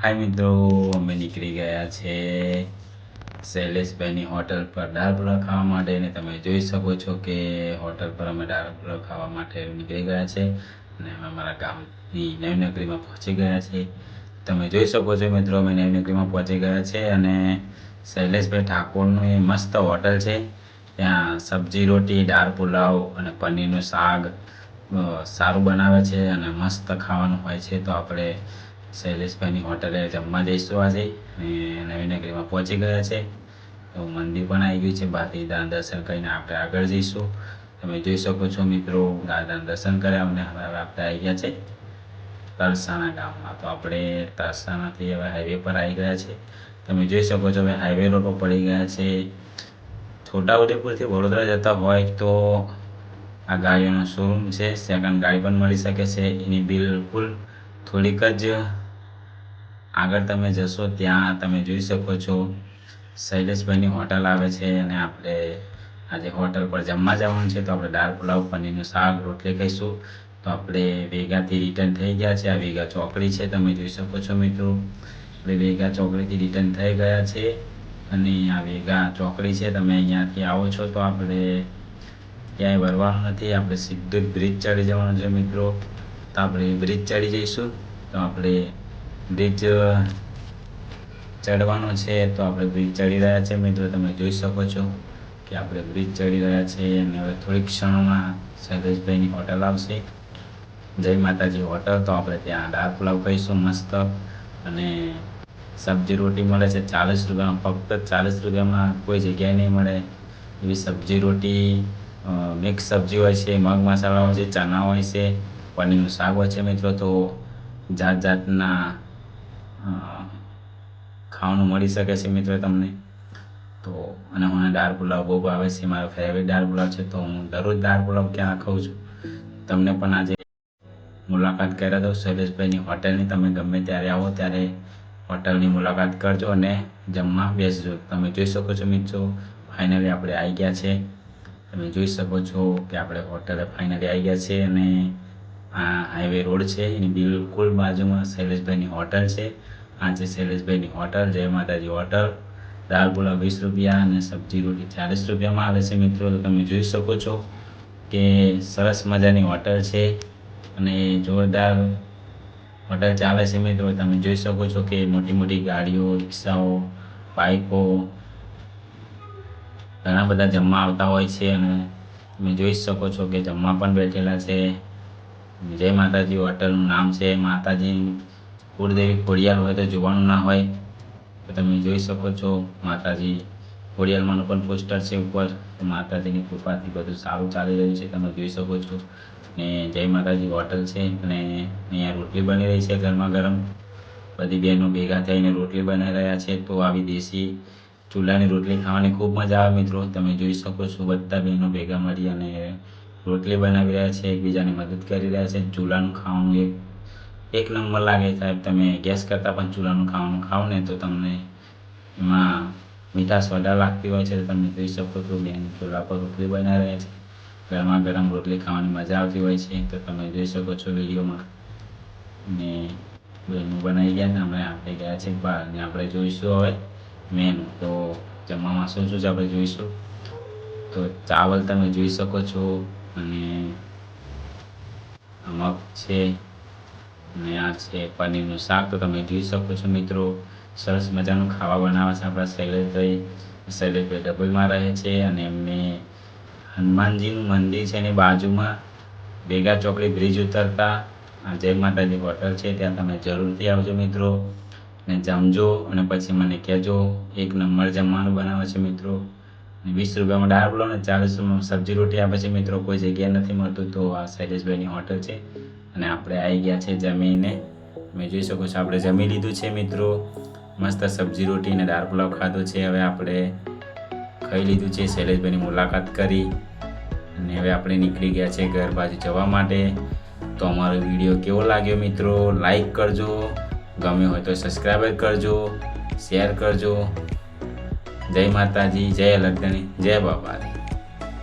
હાય મિત્રો, અમે નીકળી ગયા છે શૈલેષભાઈની હોટલ પર દાળ પુલાવ ખાવા માટે અને તમે જોઈ શકો છો કે હોટલ પર અમે દાળ પુલાવ ખાવા માટે નીકળી ગયા છે અને અમે અમારા ગામની નવી નગરીમાં પહોંચી ગયા છે. તમે જોઈ શકો છો મિત્રો, અમે નવી નગરીમાં પહોંચી ગયા છે અને શૈલેષભાઈ ઠાકોરનું એ મસ્ત હોટલ છે. ત્યાં સબ્જી રોટી, દાળ પુલાવ અને પનીરનું શાક સારું બનાવે છે અને મસ્ત ખાવાનું હોય છે. તો આપણે શૈલેષભાઈની હોટલે જમવા જઈશું આજે. અને નવી નગરીમાં પહોંચી ગયા છે. તો મંદિર પણ આવી ગયું છે. બહારથી દાન દર્શન કરીને આપણે આગળ જઈશું. તમે જોઈ શકો છો મિત્રો દાદાના દર્શન કર્યા અમને. હવે આપણે આવી ગયા છે તરસાણા ગામમાં. તો આપણે તરસાણાથી હવે હાઈવે પર આવી ગયા છે. તમે જોઈ શકો છો, હવે હાઈવે રોડ પડી ગયા છે. છોટાઉદેપુરથી વડોદરા જતા હોય તો આ ગાડીઓનો શોરૂમ છે. સેકન્ડ ગાડી પણ મળી શકે છે. એની બિલકુલ થોડીક જ આગળ તમે જશો, ત્યાં તમે જોઈ શકો છો. શૈલેષભાઈની હોટલ આવે છે અને આપણે આજે હોટલ પર જમવા જવાનું છે. તો આપણે દાળ પુલાવ, પનીરનું શાક, રોટલી ખાઈશું. તો આપણે વેગાથી રિટર્ન થઈ ગયા છે. આ વેગા ચોકડી છે. તમે જોઈ શકો છો મિત્રો. આપણે વેગા ચોકડીથી રિટર્ન થઈ ગયા છે. અને આ વેગા ચોકડી છે. તમે અહીંયાથી આવો છો તો આપણે ક્યાંય વરવાનું નથી. આપણે સીધું બ્રિજ ચડી જવાનું છે મિત્રો. તો આપણે બ્રિજ ચડી જઈશું. તો આપણે બ્રિજ ચડવાનો છે તો આપણે બ્રિજ ચડી રહ્યા છે. મિત્રો, તમે જોઈ શકો છો કે આપણે બ્રિજ ચડી રહ્યા છીએ અને હવે થોડીક ક્ષણોમાં શૈલેષભાઈની હોટલ આવશે. જય માતાજી હોટલ તો આપણે ત્યાં દાળ પુલાવ ખાઈશું મસ્ત. અને સબ્જી રોટી મળે છે ચાલીસ રૂપિયામાં, ફક્ત ચાલીસ રૂપિયામાં કોઈ જગ્યાએ નહીં મળે. એવી સબ્જી રોટી મિક્સ સબ્જી હોય છે, મગ મસાલા હોય છે, ચણા હોય છે, પનીરનું શાક હોય છે મિત્રો. તો જાત જાતના અ, ખાવાનું મળી શકે છે મિત્ર તમને. તો અને મને દાળ પુલાવ બહુ ભાવે છે મારો ફેવરેટ દાળ પુલાવ છે તો હું દરરોજ દાળ પુલાવ ક્યાં ખાઉં છું? તમને પણ આજે મુલાકાત કર્યા દઉં શૈલેષભાઈની હોટલની. તમે ગમે ત્યારે આવો ત્યારે હોટલની મુલાકાત કરજો અને જમવા બેસજો. તમે જોઈ શકો છો મિત્રો ફાઇનલી આપણે આવી ગયા છે. તમે જોઈ શકો છો કે આપણે હોટલે ફાઇનલી આવી ગયા છે અને આ હાઈવે રોડ છે. એની બિલકુલ બાજુમાં શૈલેષભાઈની હોટલ છે. આ છે શૈલેષભાઈની હોટલ જય માતાજી હોટલ દાળ પુલાવ વીસ રૂપિયા અને સબ્જી રોટી ચાલીસ રૂપિયામાં આવે છે મિત્રો. તમે જોઈ શકો છો કે સરસ મજાની હોટલ છે અને જોરદાર હોટલ ચાલે છે મિત્રો. તમે જોઈ શકો છો કે મોટી મોટી ગાડીઓ, રિક્ષાઓ બાઇકો ઘણા બધા જમવા આવતા હોય છે અને તમે જોઈ શકો છો કે જમવા પણ બેઠેલા છે. જય માતાજી, હોટલનું નામ છે, માતાજી, કુળદેવી ખોડિયાર હોય તો જોવાનું ના હોય, તો તમે જોઈ શકો છો, માતાજી ખોડિયારમાંનું પણ પોસ્ટર છે ઉપર માતાજીની કૃપાથી બધું સારું ચાલી રહ્યું છે, તમે જોઈ શકો છો. ને જય માતાજી, હોટલ છે, અને અહીંયા રોટલી બની રહી છે ગરમા ગરમ. બધી બહેનો ભેગા થઈને રોટલી બનાવી રહ્યા છે, તો આવી દેશી ચૂલાની રોટલી ખાવાની ખૂબ મજા આવે મિત્રો, તમે જોઈ શકો છો, બધા બહેનો ભેગા મળી અને રોટલી બનાવી રહ્યા છે, એકબીજાની મદદ કરી રહ્યા છે, ચૂલાનું ખાવાનું એક એક નંબર લાગે સાહેબ, તમે ગેસ કરતાં પણ ચૂલાનું ખાવાનું ખાઓ ને તો તમને એમાં મીઠાશ વધારે લાગતી હોય છે તમે જોઈ શકો છો બેન, ચૂલા પર રોટલી બનાવી રહ્યા છે, ગરમા ગરમ રોટલી ખાવાની મજા આવતી હોય છે, તો તમે જોઈ શકો છો વિડીયોમાં. ને બેનું બનાવી ગયા ને, હમણાં આપણે ગયા છે ને આપણે જોઈશું હવે મેનુ. તો જમવામાં શું શું છે આપણે જોઈશું? તો ચાવલ તમે જોઈ શકો છો અને મગ છે અને આ છે પનીરનું શાક. તો તમે જોઈ શકો છો મિત્રો, સરસ મજાનું ખાવા બનાવે છે આપણા શૈલેષભાઈ. શૈલેષભાઈ ડબલમાં રહે છે અને એમને હનુમાનજીનું મંદિર છે એની બાજુમાં ભેગા ચોકડી બ્રિજ ઉતરતા. જય માતાજી હોટલ છે, ત્યાં તમે જરૂરથી આવજો મિત્રો. ને જમજો અને પછી મને કહેજો, એક નંબર જમવાનું બનાવે છે મિત્રો. વીસ રૂપિયામાં દાળ પુલાવ ને ચાલીસ સબ્જી રોટી. આપે છે મિત્રો કોઈ જગ્યાએ નથી મળતું તો આ શૈલેષભાઈની હોટલ છે અને આપણે આવી ગયા છે જમીને. તમે જોઈ શકો છો આપણે જમી લીધું છે મિત્રો. મસ્ત સબ્જી રોટી અને દાળ પુલાવ ખાધો છે. હવે આપણે ખાઈ લીધું છે. શૈલેષભાઈની મુલાકાત કરી અને હવે આપણે નીકળી ગયા છે ઘર બાજુ જવા માટે. તો અમારો વીડિયો કેવો લાગ્યો મિત્રો? લાઈક કરજો. ગમ્યો હોય તો સબસ્ક્રાઈબ કરજો. શેર કરજો. જય માતાજી જય લગ્ન જય બાપાની.